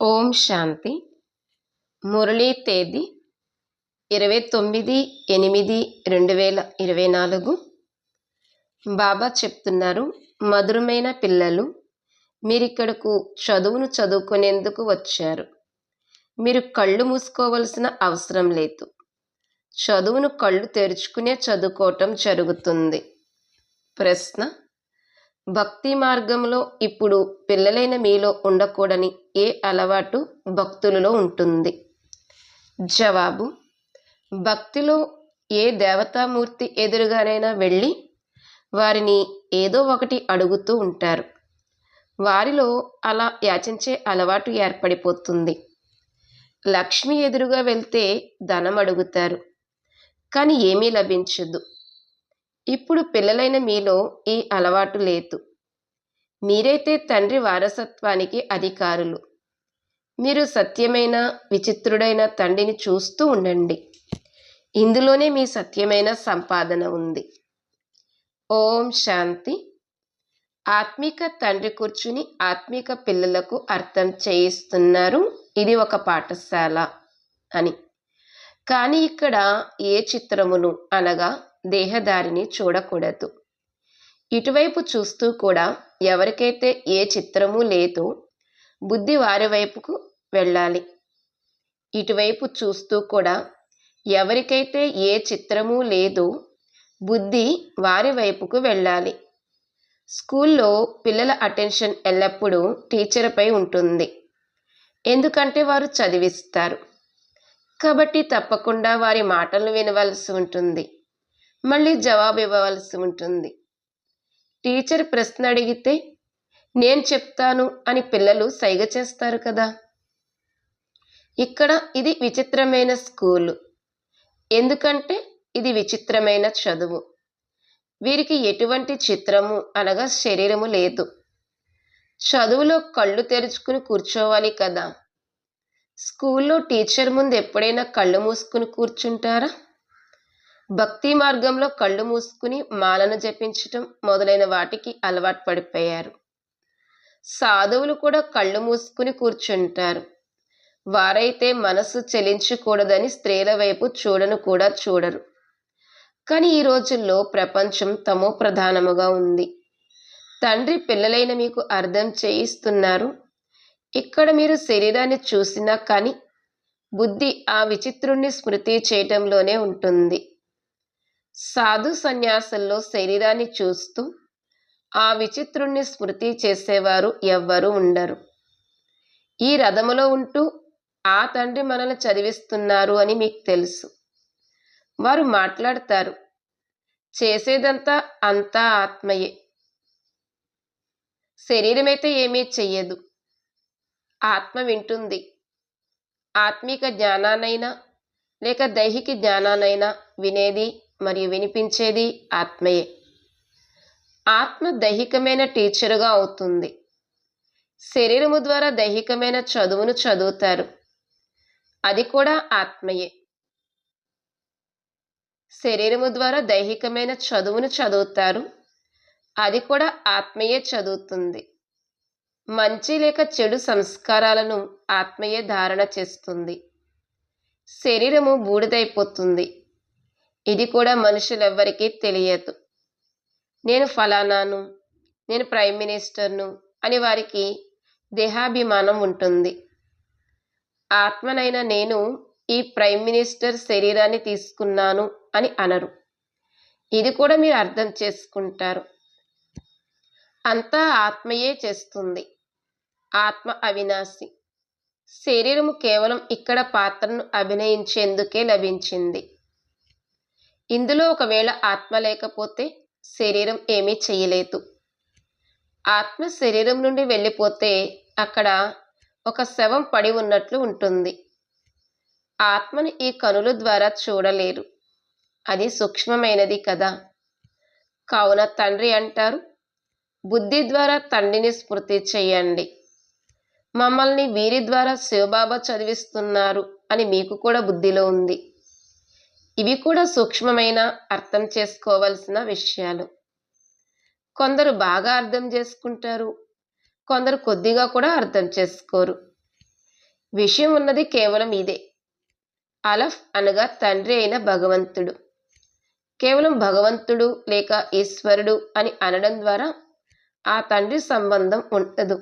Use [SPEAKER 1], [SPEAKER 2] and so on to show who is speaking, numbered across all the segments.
[SPEAKER 1] ఓం శాంతి. మురళీ తేదీ ఇరవై తొమ్మిది ఎనిమిది రెండు వేల ఇరవై నాలుగు. బాబా చెప్తున్నారు మధురమైన పిల్లలు మీరిక్కడకు చదువును చదువుకునేందుకు వచ్చారు. మీరు కళ్ళు మూసుకోవలసిన అవసరం లేదు. చదువును కళ్ళు తెరుచుకునే చదువుకోవటం జరుగుతుంది. ప్రశ్న భక్తి మార్గంలో ఇప్పుడు పిల్లలైన మీలో ఉండకూడని ఏ అలవాటు భక్తులలో ఉంటుంది? జవాబు భక్తిలో ఏ దేవతామూర్తి ఎదురుగానైనా వెళ్ళి వారిని ఏదో ఒకటి అడుగుతూ ఉంటారు. వారిలో అలా యాచించే అలవాటు ఏర్పడిపోతుంది. లక్ష్మి ఎదురుగా వెళ్తే ధనం అడుగుతారు. కానీ ఏమీ లభించదు. ఇప్పుడు పిల్లలైన మీలో ఈ అలవాటు లేదు. మీరైతే తండ్రి వారసత్వానికి అధికారులు. మీరు సత్యమైన విచిత్రుడైన తండ్రిని చూస్తూ ఉండండి. ఇందులోనే మీ సత్యమైన సంపాదన ఉంది. ఓం శాంతి. ఆత్మిక తండ్రి కూర్చుని ఆత్మిక పిల్లలకు అర్థం చేయిస్తున్నారు. ఇది ఒక పాఠశాల అని. కానీ ఇక్కడ ఏ చిత్రమును అనగా దేహదారిని చూడకూడదు. ఇటువైపు చూస్తూ కూడా ఎవరికైతే ఏ చిత్రము లేదో బుద్ధి వారి వైపుకు వెళ్ళాలి. ఇటువైపు చూస్తూ కూడా ఎవరికైతే ఏ చిత్రము లేదో బుద్ధి వారి వైపుకు వెళ్ళాలి. స్కూల్లో పిల్లల అటెన్షన్ ఎల్లప్పుడూ టీచర్పై ఉంటుంది. ఎందుకంటే వారు చదివిస్తారు. కాబట్టి తప్పకుండా వారి మాటలను వినవలసి ఉంటుంది. మళ్ళీ జవాబు ఇవ్వవలసి ఉంటుంది. టీచర్ ప్రశ్న అడిగితే నేను చెప్తాను అని పిల్లలు సైగ చేస్తారు కదా. ఇక్కడ ఇది విచిత్రమైన స్కూలు. ఎందుకంటే ఇది విచిత్రమైన చదువు. వీరికి ఎటువంటి చిత్రము అనగా శరీరము లేదు. చదువులో కళ్ళు తెరుచుకుని కూర్చోవాలి కదా. స్కూల్లో టీచర్ ముందు ఎప్పుడైనా కళ్ళు మూసుకుని కూర్చుంటారా? భక్తి మార్గంలో కళ్ళు మూసుకుని మాలను జపించటం మొదలైన వాటికి అలవాటు పడిపోయారు. సాధువులు కూడా కళ్ళు మూసుకుని కూర్చుంటారు. వారైతే మనసు చెలించకూడదని స్త్రీల వైపు చూడను కూడా చూడరు. కానీ ఈ రోజుల్లో ప్రపంచం తమో ప్రధానముగా ఉంది. తండ్రి పిల్లలైన మీకు అర్థం చేయిస్తున్నారు. ఇక్కడ మీరు శరీరాన్ని చూసినా కానీ బుద్ధి ఆ విచిత్రుణ్ణి స్మృతి చేయటంలోనే ఉంటుంది. సాధు సన్యాసంలో శరీరాన్ని చూస్తూ ఆ విచిత్రుణ్ణి స్మృతి చేసేవారు ఎవ్వరూ ఉండరు. ఈ రథములో ఉంటూ ఆ తండ్రి మనల్ని చదివిస్తున్నారు అని మీకు తెలుసు. వారు మాట్లాడతారు చేసేదంతా అంతా ఆత్మయే. శరీరమైతే ఏమీ చెయ్యదు. ఆత్మ వింటుంది. ఆత్మిక జ్ఞానానైనా లేక దైహిక జ్ఞానానైనా వినేది మరియు వినిపించేది ఆత్మయే. ఆత్మ దైహికమైన టీచరుగా అవుతుంది. శరీరము ద్వారా దైహికమైన చదువును చదువుతారు. అది కూడా ఆత్మయే. శరీరము ద్వారా దైహికమైన చదువును చదువుతారు. అది కూడా ఆత్మయే చదువుతుంది. మంచి లేక చెడు సంస్కారాలను ఆత్మయే ధారణ చేస్తుంది. శరీరము బూడిదైపోతుంది. ఇది కూడా మనుషులెవ్వరికీ తెలియదు. నేను ఫలానాను నేను ప్రైమ్ మినిస్టర్ను అని వారికి దేహాభిమానం ఉంటుంది. ఆత్మనైన నేను ఈ ప్రైమ్ మినిస్టర్ శరీరాన్ని తీసుకున్నాను అని అనరు. ఇది కూడా మీరు అర్థం చేసుకుంటారు. అంతా ఆత్మయే చేస్తుంది. ఆత్మ అవినాశి. శరీరము కేవలం ఇక్కడ పాత్రను అభినయించేందుకే లభించింది. ఇందులో ఒకవేళ ఆత్మ లేకపోతే శరీరం ఏమీ చేయలేదు. ఆత్మ శరీరం నుండి వెళ్ళిపోతే అక్కడ ఒక శవం పడి ఉన్నట్లు ఉంటుంది. ఆత్మను ఈ కనుల ద్వారా చూడలేరు. అది సూక్ష్మమైనది కదా. కావున తండ్రి అంటారు బుద్ధి ద్వారా తండ్రిని స్మృతి చేయండి. మమ్మల్ని వీరి ద్వారా శివబాబా చదివిస్తున్నారు అని మీకు కూడా బుద్ధిలో ఉంది. ఇవి కూడా సూక్ష్మమైన అర్థం చేసుకోవలసిన విషయాలు. కొందరు బాగా అర్థం చేసుకుంటారు. కొందరు కొద్దిగా కూడా అర్థం చేసుకోరు. విషయం ఉన్నది కేవలం ఇదే. అలఫ్ అనగా తండ్రి అయిన భగవంతుడు. కేవలం భగవంతుడు లేక ఈశ్వరుడు అని అనడం ద్వారా ఆ తండ్రి సంబంధం ఉండదు.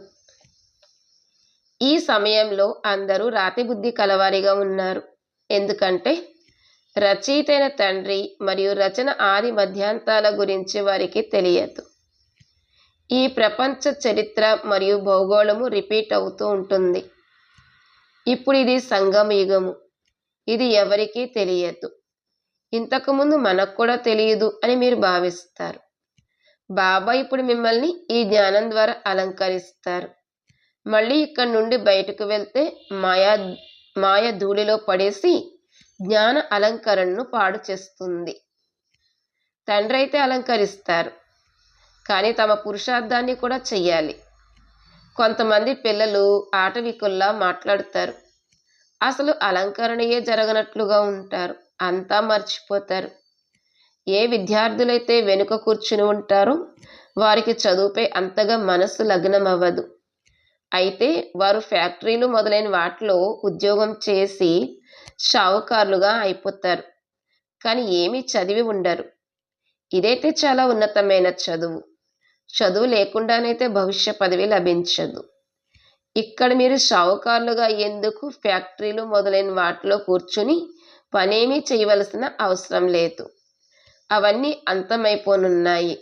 [SPEAKER 1] ఈ సమయంలో అందరూ రాతి బుద్ధి కలవారిగా ఉన్నారు. ఎందుకంటే రచయితైన తండ్రి మరియు రచన ఆది మధ్యాంతాల గురించి వారికి తెలియదు. ఈ ప్రపంచ చరిత్ర మరియు భౌగోళము రిపీట్ అవుతూ ఉంటుంది. ఇప్పుడు ఇది సంగమయుగము ఇది ఎవరికీ తెలియదు. ఇంతకుముందు మనకు కూడా తెలియదు అని మీరు భావిస్తారు. బాబా ఇప్పుడు మిమ్మల్ని ఈ జ్ఞానం ద్వారా అలంకరిస్తారు. మళ్ళీ ఇక్కడ నుండి బయటకు వెళ్తే మాయా మాయ ధూళిలో పడేసి జ్ఞాన అలంకరణను పాడు చేస్తుంది. తండ్రి అయితే అలంకరిస్తారు కానీ తమ పురుషార్థాన్ని కూడా చెయ్యాలి. కొంతమంది పిల్లలు ఆటవికుల్లా మాట్లాడతారు. అసలు అలంకరణయే జరగనట్లుగా ఉంటారు అంతా మర్చిపోతారు. ఏ విద్యార్థులైతే వెనుక కూర్చుని ఉంటారో వారికి చదువుపై అంతగా మనసు లగ్నం అవ్వదు అయితే వారు ఫ్యాక్టరీలు మొదలైన వాటిలో ఉద్యోగం చేసి షావుకారులుగా అయిపోతారు. కానీ ఏమీ చదివి ఉండరు. ఇదైతే చాలా ఉన్నతమైన చదువు. చదువు లేకుండానైతే భవిష్య పదవి లభించదు. ఇక్కడ మీరు షావుకారులుగా అయ్యేందుకు ఫ్యాక్టరీలు మొదలైన వాటిలో కూర్చుని పనేమీ చేయవలసిన అవసరం లేదు. అవన్నీ అంతమైపోనున్నాయి.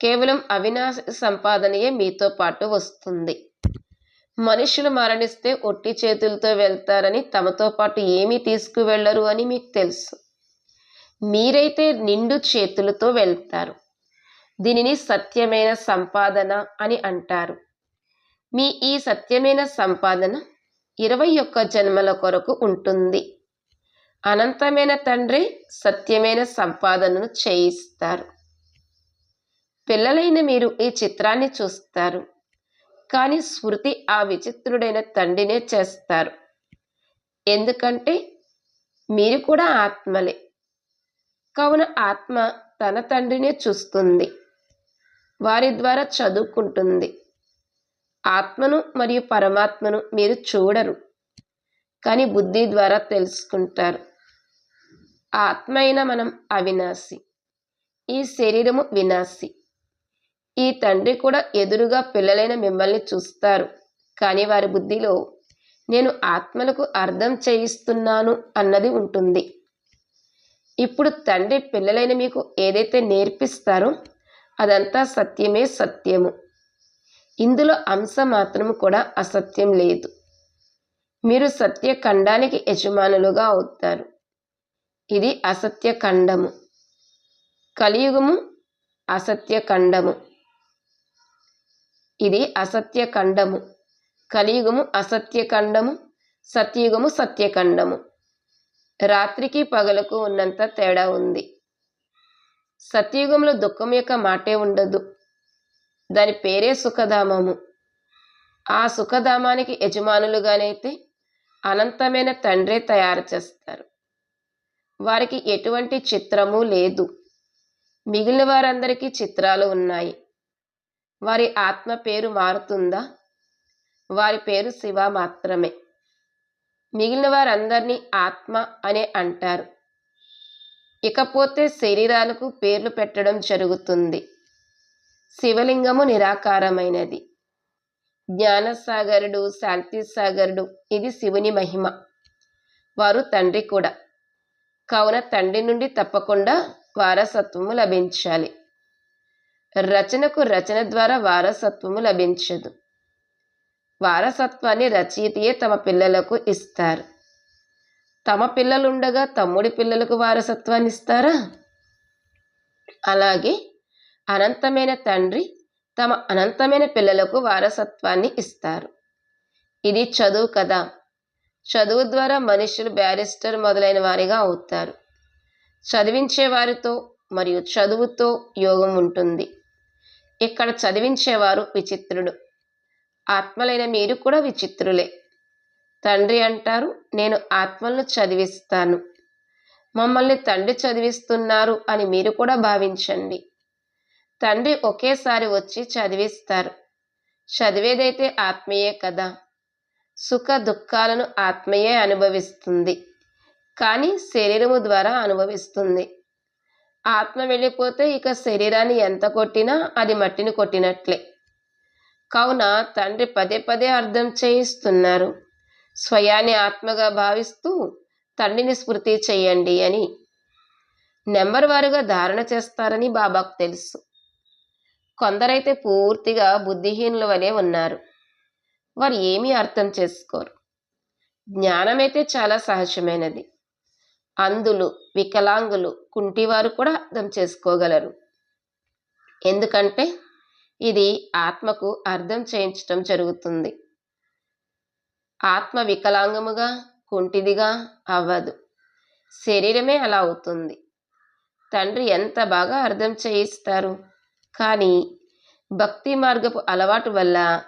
[SPEAKER 1] కేవలం అవినాశ సంపాదనయే మీతో పాటు వస్తుంది. మనుషులు మరణిస్తే ఒట్టి చేతులతో వెళ్తారని తమతో పాటు ఏమీ తీసుకువెళ్ళరు అని మీకు తెలుసు. మీరైతే నిండు చేతులతో వెళ్తారు. దీనిని సత్యమైన సంపాదన అని అంటారు. మీ ఈ సత్యమైన సంపాదన ఇరవై ఒక్క జన్మల కొరకు ఉంటుంది. అనంతమైన తండ్రి సత్యమైన సంపాదనను చేయిస్తారు. పిల్లలైన మీరు ఈ చిత్రాన్ని చూస్తారు. కానీ స్మృతి ఆ విచిత్రుడైన తండ్రినే చేస్తారు. ఎందుకంటే మీరు కూడా ఆత్మలే. కావున ఆత్మ తన తండ్రినే చూస్తుంది. వారి ద్వారా చదువుకుంటుంది. ఆత్మను మరియు పరమాత్మను మీరు చూడరు. కానీ బుద్ధి ద్వారా తెలుసుకుంటారు. ఆత్మ అయిన మనం అవినాశి. ఈ శరీరము వినాశి. ఈ తండ్రి కూడా ఎదురుగా పిల్లలైన మిమ్మల్ని చూస్తారు. కానీ వారి బుద్ధిలో నేను ఆత్మలకు అర్థం చేయిస్తున్నాను అన్నది ఉంటుంది. ఇప్పుడు తండ్రి పిల్లలైన మీకు ఏదైతే నేర్పిస్తారో అదంతా సత్యమే సత్యము. ఇందులో అంశ మాత్రం కూడా అసత్యం లేదు. మీరు సత్య ఖండానికి యజమానులుగా అవుతారు. ఇది అసత్య ఖండము. కలియుగము అసత్య ఖండము. ఇది అసత్య ఖండము కలియుగము అసత్య ఖండము సత్యుగము సత్యఖండము. రాత్రికి పగలకు ఉన్నంత తేడా ఉంది. సత్యుగంలో దుఃఖం యొక్క మాటే ఉండదు. దాని పేరే సుఖధామము. ఆ సుఖధామానికి యజమానులుగానైతే అనంతమైన తండ్రే తయారు చేస్తారు. వారికి ఎటువంటి చిత్రము లేదు. మిగిలిన వారందరికీ చిత్రాలు ఉన్నాయి. వారి ఆత్మ పేరు మారుతుందా? వారి పేరు శివ మాత్రమే. మిగిలిన వారందరినీ ఆత్మ అనే అంటారు. ఇకపోతే శరీరాలకు పేర్లు పెట్టడం జరుగుతుంది. శివలింగము నిరాకారమైనది. జ్ఞానసాగరుడు శాంతి సాగరుడు ఇది శివుని మహిమ. వారు తండ్రి కూడా. కావున తండ్రి నుండి తప్పకుండా వారసత్వము లభించాలి. రచనకు రచన ద్వారా వారసత్వము లభించదు. వారసత్వాన్ని రచయితయే తమ పిల్లలకు ఇస్తారు. తమ పిల్లలుండగా తమ్ముడి పిల్లలకు వారసత్వాన్ని ఇస్తారా? అలాగే అనంతమైన తండ్రి తమ అనంతమైన పిల్లలకు వారసత్వాన్ని ఇస్తారు. ఇది చదువు కదా. చదువు ద్వారా మనుషులు బ్యారిస్టర్ మొదలైన వారిగా అవుతారు. చదివించే వారితో మరియు చదువుతో యోగం ఉంటుంది. ఇక్కడ చదివించేవారు విచిత్రుడు. ఆత్మలైన మీరు కూడా విచిత్రులే. తండ్రి అంటారు నేను ఆత్మలను చదివిస్తాను. మమ్మల్ని తండ్రి చదివిస్తున్నారు అని మీరు కూడా భావించండి. తండ్రి ఒకేసారి వచ్చి చదివిస్తారు. చదివేదైతే ఆత్మయే కదా. సుఖ దుఃఖాలను ఆత్మయే అనుభవిస్తుంది. కానీ శరీరము ద్వారా అనుభవిస్తుంది. ఆత్మ వెళ్ళిపోతే ఇక శరీరాన్ని ఎంత కొట్టినా అది మట్టిని కొట్టినట్లే. కావున తండ్రి పదే పదే అర్థం చేయిస్తున్నారు. స్వయాన్ని ఆత్మగా భావిస్తూ తండ్రిని స్మృతి చేయండి అని. నెంబర్ వారుగా ధారణ చేస్తారని బాబాకు తెలుసు. కొందరైతే పూర్తిగా బుద్ధిహీనుల వలె ఉన్నారు. వారు ఏమీ అర్థం చేసుకోరు. జ్ఞానమైతే చాలా సహజమైనది. అందులు వికలాంగులు కుంటివారు కూడా అర్థం చేసుకోగలరు. ఎందుకంటే ఇది ఆత్మకు అర్థం చేయించటం జరుగుతుంది. ఆత్మ వికలాంగముగా కుంటిదిగా అవ్వదు. శరీరమే అలా అవుతుంది. తండ్రి ఎంత బాగా అర్థం చేయిస్తారు. కానీ భక్తి మార్గపు అలవాటు వల్ల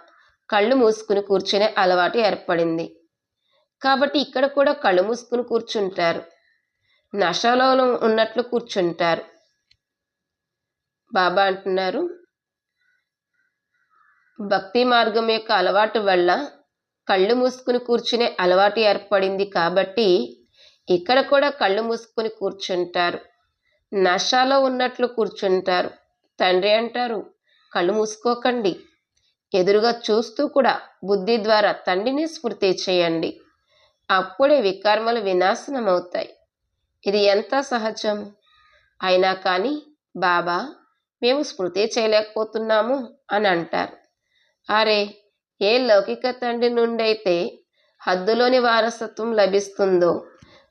[SPEAKER 1] కళ్ళు మూసుకుని కూర్చునే అలవాటు ఏర్పడింది. కాబట్టి ఇక్కడ కూడా కళ్ళు మూసుకుని కూర్చుంటారు. నషలో ఉన్నట్లు కూర్చుంటారు. బాబా అంటున్నారు భక్తి మార్గం యొక్క అలవాటు వల్ల కళ్ళు మూసుకుని కూర్చునే అలవాటు ఏర్పడింది కాబట్టి ఇక్కడ కూడా కళ్ళు మూసుకుని కూర్చుంటారు. నషాలో ఉన్నట్లు కూర్చుంటారు. తండ్రి అంటారు కళ్ళు మూసుకోకండి. ఎదురుగా చూస్తూ కూడా బుద్ధి ద్వారా తండ్రిని స్ఫూర్తి చేయండి. అప్పుడే వికర్మలు వినాశనం అవుతాయి ఇది ఎంత సహజం? అయినా కానీ బాబా మేము స్మృతి చేయలేకపోతున్నాము అని అంటారు. అరే ఏ లౌకిక తండ్రి నుండి అయితే హద్దులోని వారసత్వం లభిస్తుందో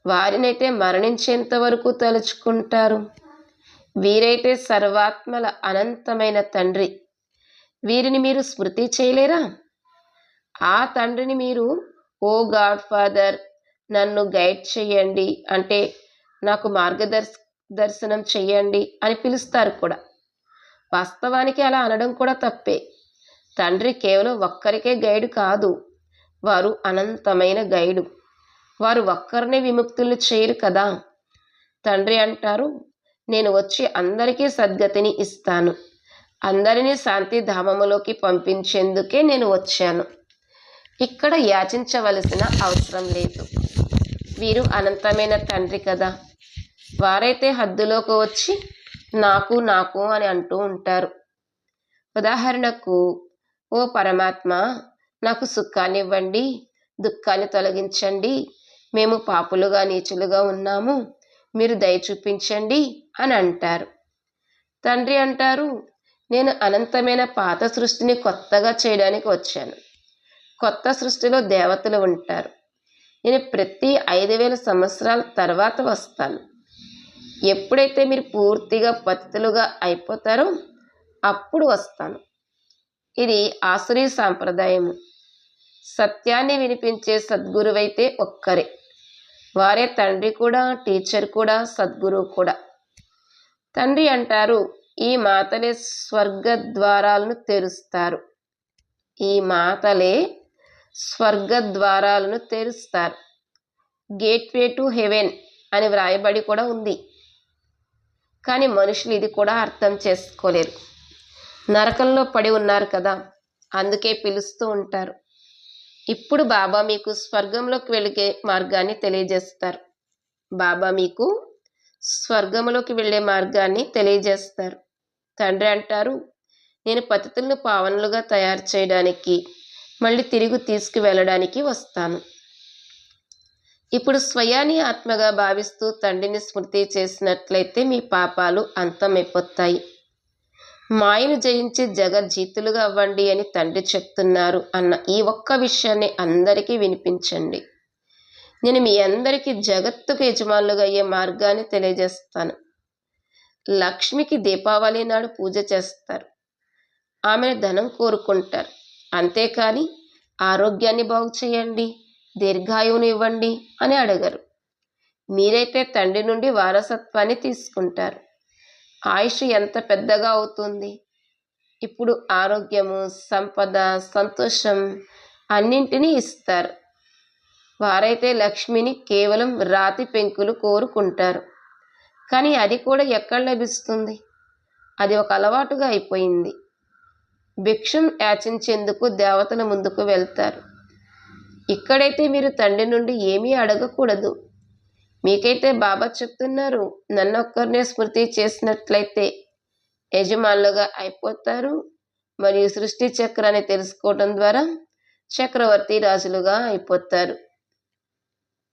[SPEAKER 1] వారినైతే మరణించేంత వరకు తలుచుకుంటారు. వీరైతే సర్వాత్మల అనంతమైన తండ్రి. వీరిని మీరు స్మృతి చేయలేరా? ఆ తండ్రిని మీరు ఓ గాడ్ ఫాదర్ నన్ను గైడ్ చేయండి అంటే నాకు మార్గదర్శ దర్శనం చెయ్యండి అని పిలుస్తారు కూడా. వాస్తవానికి అలా అనడం కూడా తప్పే. తండ్రి కేవలం ఒక్కరికే గైడ్ కాదు. వారు అనంతమైన గైడు. వారు ఒక్కరినే విముక్తులు చేయరు కదా. తండ్రి అంటారు నేను వచ్చి అందరికీ సద్గతిని ఇస్తాను. అందరినీ శాంతి ధామములోకి పంపించేందుకే నేను వచ్చాను. ఇక్కడ యాచించవలసిన అవసరం లేదు. వీరు అనంతమైన తండ్రి కదా. వారైతే హద్దులోకి వచ్చి నాకు నాకు అని అంటూ ఉంటారు. ఉదాహరణకు ఓ పరమాత్మ నాకు సుఖాన్ని ఇవ్వండి దుఃఖాన్ని తొలగించండి మేము పాపులుగా నీచులుగా ఉన్నాము మీరు దయ చూపించండి అని అంటారు. తండ్రి అంటారు నేను అనంతమైన పాత సృష్టిని కొత్తగా చేయడానికి వచ్చాను. కొత్త సృష్టిలో దేవతలు ఉంటారు. నేను ప్రతి ఐదు వేల సంవత్సరాల తర్వాత వస్తాను. ఎప్పుడైతే మీరు పూర్తిగా పతితులుగా అయిపోతారో అప్పుడు వస్తాను. ఇది ఆసురీ సాంప్రదాయము. సత్యాన్ని వినిపించే సద్గురువైతే ఒక్కరే. వారే తండ్రి కూడా టీచర్ కూడా సద్గురువు కూడా. తండ్రి అంటారు ఈ మాతలే స్వర్గ ద్వారాలను తెరుస్తారు. ఈ మాతలే స్వర్గ ద్వారాలను తెరుస్తారు. గేట్వే టు హెవెన్ అని వ్రాయబడి కూడా ఉంది. కానీ మనుషులు ఇది కూడా అర్థం చేసుకోలేరు. నరకంలో పడి ఉన్నారు కదా అందుకే పిలుస్తూ ఉంటారు. ఇప్పుడు బాబా మీకు స్వర్గంలోకి వెళ్ళే మార్గాన్ని తెలియజేస్తారు. బాబా మీకు స్వర్గంలోకి వెళ్ళే మార్గాన్ని తెలియజేస్తారు. తండ్రి అంటారు నేను పతితులను పావనులుగా తయారు చేయడానికి మళ్ళీ తిరిగి తీసుకువెళ్ళడానికి వస్తాను. ఇప్పుడు స్వయాన్ని ఆత్మగా భావిస్తూ తండ్రిని స్మృతి చేసినట్లయితే మీ పాపాలు అంతమైపోతాయి. మాయను జయించి జగజ్జీతులుగా అవ్వండి అని తండ్రి చెప్తున్నారు అన్న ఈ ఒక్క విషయాన్ని అందరికీ వినిపించండి. నేను మీ అందరికీ జగత్తుకు యజమానులుగా అయ్యే మార్గాన్ని తెలియజేస్తాను. లక్ష్మికి దీపావళి నాడు పూజ చేస్తారు. ఆమెను ధనం కోరుకుంటారు. అంతేకాని ఆరోగ్యాన్ని బాగు చేయండి దీర్ఘాయువును ఇవ్వండి అని అడగరు. మీరైతే తండ్రి నుండి వారసత్వాన్ని తీసుకుంటారు. ఆయుష్ ఎంత పెద్దగా అవుతుంది? ఇప్పుడు ఆరోగ్యము సంపద సంతోషం అన్నింటినీ ఇస్తారు. వారైతే లక్ష్మిని కేవలం రాతి పెంకులు కోరుకుంటారు. కానీ అది కూడా ఎక్కడ లభిస్తుంది? అది ఒక అలవాటుగా అయిపోయింది. భిక్షం యాచించేందుకు దేవతల ముందుకు వెళ్తారు. ఇక్కడైతే మీరు తండ్రి నుండి ఏమీ అడగకూడదు. మీకైతే బాబా చెప్తున్నారు నన్ను ఒక్కరినే స్మృతి చేసినట్లయితే యజమానులుగా అయిపోతారు. మరియు సృష్టి చక్రాన్ని తెలుసుకోవడం ద్వారా చక్రవర్తి రాజులుగా అయిపోతారు.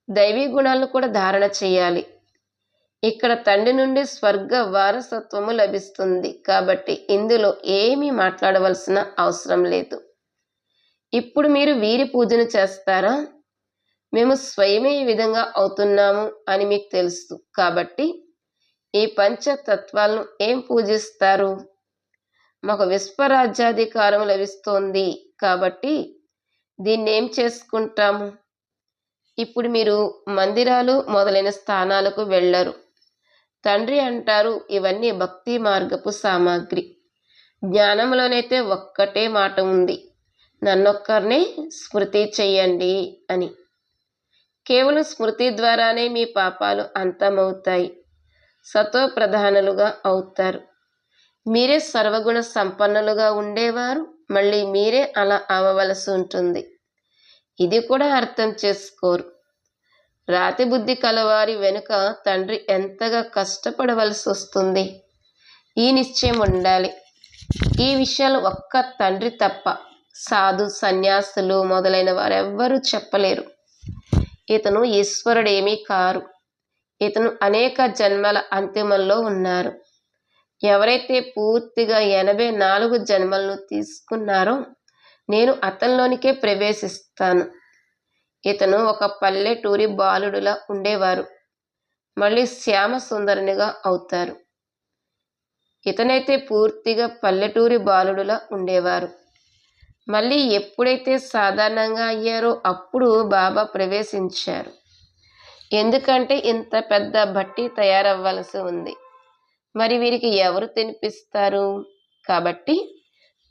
[SPEAKER 1] దైవీ గుణాలను కూడా ధారణ చేయాలి. ఇక్కడ తండ్రి నుండి స్వర్గ వారసత్వము లభిస్తుంది. కాబట్టి ఇందులో ఏమీ మాట్లాడవలసిన అవసరం లేదు. ఇప్పుడు మీరు వీరి పూజను చేస్తారా? మేము స్వయమే ఈ విధంగా అవుతున్నాము అని మీకు తెలుసు. కాబట్టి ఈ పంచతత్వాలను ఏం పూజిస్తారు? మాకు విశ్వరాజ్యాధికారం లభిస్తోంది. కాబట్టి దీన్ని ఏం చేసుకుంటాము? ఇప్పుడు మీరు మందిరాలు మొదలైన స్థానాలకు వెళ్ళరు. తండ్రి అంటారు ఇవన్నీ భక్తి మార్గపు సామాగ్రి. జ్ఞానంలోనైతే ఒక్కటే మాట ఉంది. నన్నొక్కరినే స్మృతి చెయ్యండి అని. కేవలం స్మృతి ద్వారానే మీ పాపాలు అంతమవుతాయి. సతో ప్రధానులుగా అవుతారు. మీరే సర్వగుణ సంపన్నులుగా ఉండేవారు. మళ్ళీ మీరే అలా అవ్వవలసి ఉంటుంది. ఇది కూడా అర్థం చేసుకోరు. రాతి బుద్ధి కలవారి వెనుక తండ్రి ఎంతగా కష్టపడవలసి వస్తుంది? ఈ నిశ్చయం ఉండాలి. ఈ విషయాలు ఒక్క తండ్రి తప్ప సాధు సన్యాసులు మొదలైన వారెవ్వరూ చెప్పలేరు. ఇతను ఈశ్వరుడేమీ కారు. ఇతను అనేక జన్మల అంతిమంలో ఉన్నారు. ఎవరైతే పూర్తిగా ఎనభై నాలుగు జన్మలను తీసుకున్నారో నేను అతనిలోనికే ప్రవేశిస్తాను. ఇతను ఒక పల్లెటూరి బాలుడులా ఉండేవారు. మళ్ళీ శ్యామ సుందరునిగా అవుతారు. ఇతనైతే పూర్తిగా పల్లెటూరి బాలుడులా ఉండేవారు. మళ్ళీ ఎప్పుడైతే సాధారణంగా అయ్యారో అప్పుడు బాబా ప్రవేశించారు. ఎందుకంటే ఇంత పెద్ద బట్టి తయారవ్వాల్సి ఉంది. మరి వీరికి ఎవరు తినిపిస్తారు? కాబట్టి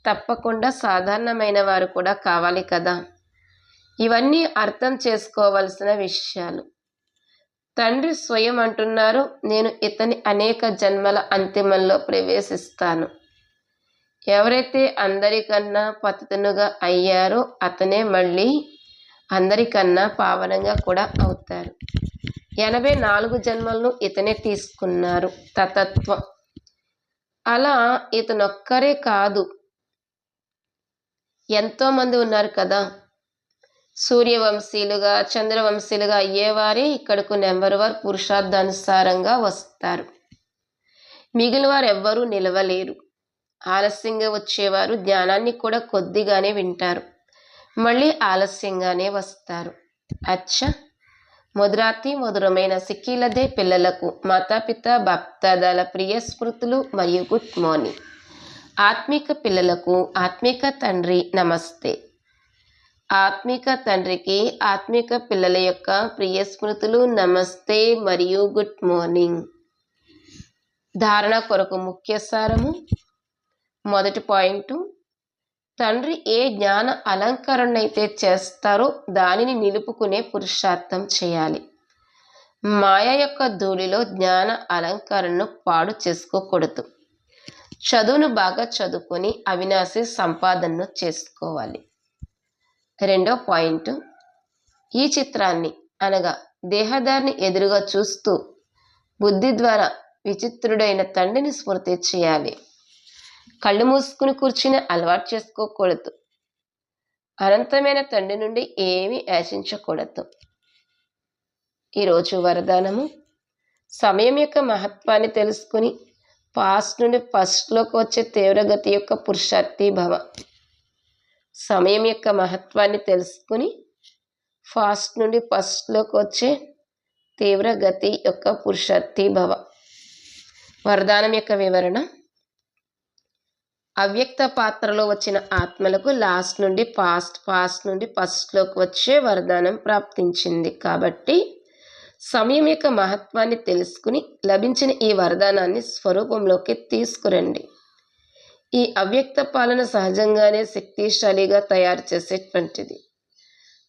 [SPEAKER 1] తప్పకుండా సాధారణమైన వారు కూడా కావాలి కదా? ఇవన్నీ అర్థం చేసుకోవలసిన విషయాలు. తండ్రి స్వయం అంటున్నారు నేను ఇతని అనేక జన్మల అంతిమంలో ప్రవేశిస్తాను. ఎవరైతే అందరికన్నా పతితునుగా అయ్యారో అతనే మళ్ళీ అందరికన్నా పావనంగా కూడా అవుతారు. ఎనభై నాలుగు జన్మలను ఇతనే తీసుకున్నారు తతత్వం. అలా ఇతనొక్కరే కాదు. ఎంతోమంది ఉన్నారు కదా. సూర్యవంశీలుగా చంద్రవంశీలుగా అయ్యేవారే ఇక్కడకు నెంబర్ వన్ పురుషార్థానుసారంగా వస్తారు. మిగిలిన వారు ఎవ్వరూ నిలవలేరు. ఆలస్యంగా వచ్చేవారు. ధ్యానాన్ని కూడా కొద్దిగానే వింటారు. మళ్ళీ ఆలస్యంగానే వస్తారు. అచ్చ! మధురాతి మధురమైన సిక్కీలదే పిల్లలకు మాతాపిత భక్తదాల ప్రియ స్మృతులు మరియు గుడ్ మార్నింగ్. ఆత్మిక పిల్లలకు ఆత్మిక తండ్రి నమస్తే. ఆత్మిక తండ్రికి ఆత్మిక పిల్లల యొక్క ప్రియ స్మృతులు నమస్తే మరియు గుడ్ మార్నింగ్. ధారణ కొరకు ముఖ్య సారము మొదటి పాయింట్. తండ్రి ఏ జ్ఞాన అలంకరణ అయితే చేస్తారో దానిని నిలుపుకునే పురుషార్థం చేయాలి. మాయ యొక్క ధూళిలో జ్ఞాన అలంకరణను పాడు చేసుకోకూడదు. చదువును బాగా చదువుకొని అవినాశి సంపాదనను చేసుకోవాలి. రెండో పాయింట్. ఈ చిత్రాన్ని అనగా దేహదారిని ఎదురుగా చూస్తూ బుద్ధి ద్వారా విచిత్రుడైన తండ్రిని స్మృతి చేయాలి. కళ్ళు మూసుకుని కూర్చుని అలవాటు చేసుకోకూడదు. అనంతమైన తండ్రి నుండి ఏమీ ఆశించకూడదు. ఈరోజు వరదానము. సమయం యొక్క మహత్వాన్ని తెలుసుకుని పాస్ట్ నుండి ఫస్ట్లోకి వచ్చే తీవ్రగతి యొక్క పురుషార్థి భవ. సమయం యొక్క మహత్వాన్ని తెలుసుకుని ఫాస్ట్ నుండి ఫస్ట్లోకి వచ్చే తీవ్రగతి యొక్క పురుషార్థి భవ. వరదానం యొక్క వివరణ. అవ్యక్త పాత్రలో వచ్చిన ఆత్మలకు లాస్ట్ నుండి పాస్ట్ పాస్ట్ నుండి ఫస్ట్లోకి వచ్చే వరదానం ప్రాప్తించింది. కాబట్టి సమయం యొక్క మహత్వాన్ని తెలుసుకుని లభించిన ఈ వరదానాన్ని స్వరూపంలోకి తీసుకురండి. ఈ అవ్యక్త పాలన సహజంగానే శక్తిశాలిగా తయారు చేసేటువంటిది.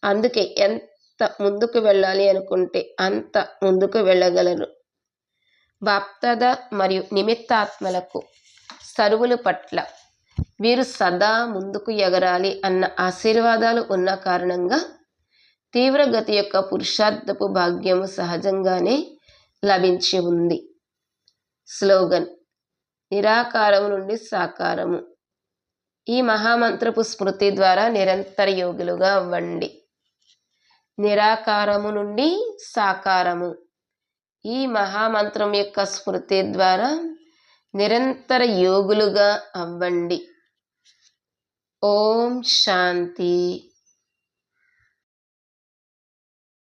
[SPEAKER 1] అందుకే ఎంత ముందుకు వెళ్ళాలి అనుకుంటే అంత ముందుకు వెళ్ళగలరు. బాప్తద మరియు నిమిత్తాత్మలకు సరువుల పట్ల వీరు సదా ముందుకు ఎగరాలి అన్న ఆశీర్వాదాలు ఉన్న కారణంగా తీవ్రగతి యొక్క పురుషార్థపు భాగ్యము సహజంగానే లభించి ఉంది. స్లోగన్ నిరాకారము నుండి సాకారము. ఈ మహామంత్రపు స్మృతి ద్వారా నిరంతర యోగులుగా అవ్వండి. నిరాకారము నుండి సాకారము. ఈ మహామంత్రం యొక్క స్మృతి ద్వారా నిరంతర యోగులుగా అవ్వండి. ఓం శాంతి